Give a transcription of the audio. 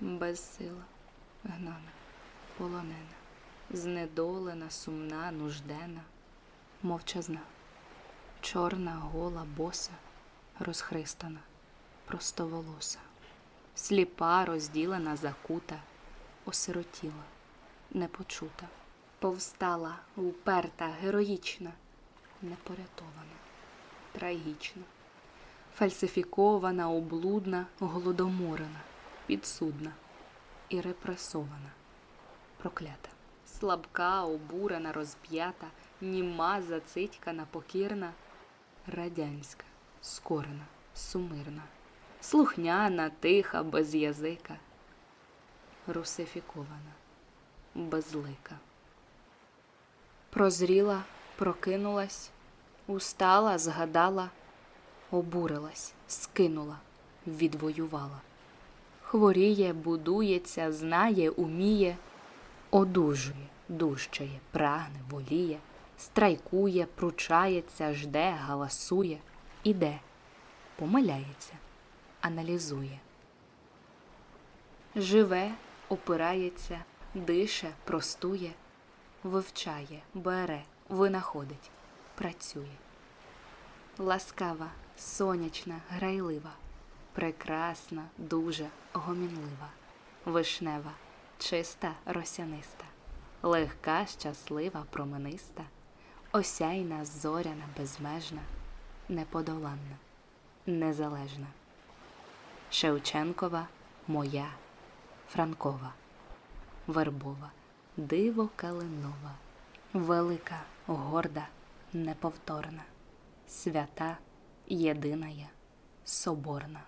безсила, гнана, полонена, знедолена, сумна, нуждена, мовчазна, чорна, гола, боса, розхристана, простоволоса, сліпа, розділена, закута, осиротіла, непочута, повстала, уперта, героїчна, непорятована, трагічна, фальсифікована, облудна, голодоморена, підсудна і репресована, проклята, слабка, обурена, розп'ята, німа, зацитькана, покірна, радянська, скорена, сумирна, слухняна, тиха, без язика, русифікована, безлика. Прозріла, прокинулась, устала, згадала, обурилась, скинула, відвоювала. Хворіє, будується, знає, уміє, одужує, дужчає, прагне, воліє, страйкує, пручається, жде, галасує, іде, помиляється, аналізує. Живе, опирається, дише, простує, вивчає, бере, винаходить, працює. Ласкава, сонячна, грайлива, прекрасна, дуже гомінлива, вишнева, чиста, росяниста, легка, щаслива, промениста, осяйна, зоряна, безмежна, неподоланна, незалежна. Шевченкова, моя, Франкова, Вербова, диво калинова, велика, горда, неповторна, свята, єдиная, соборна.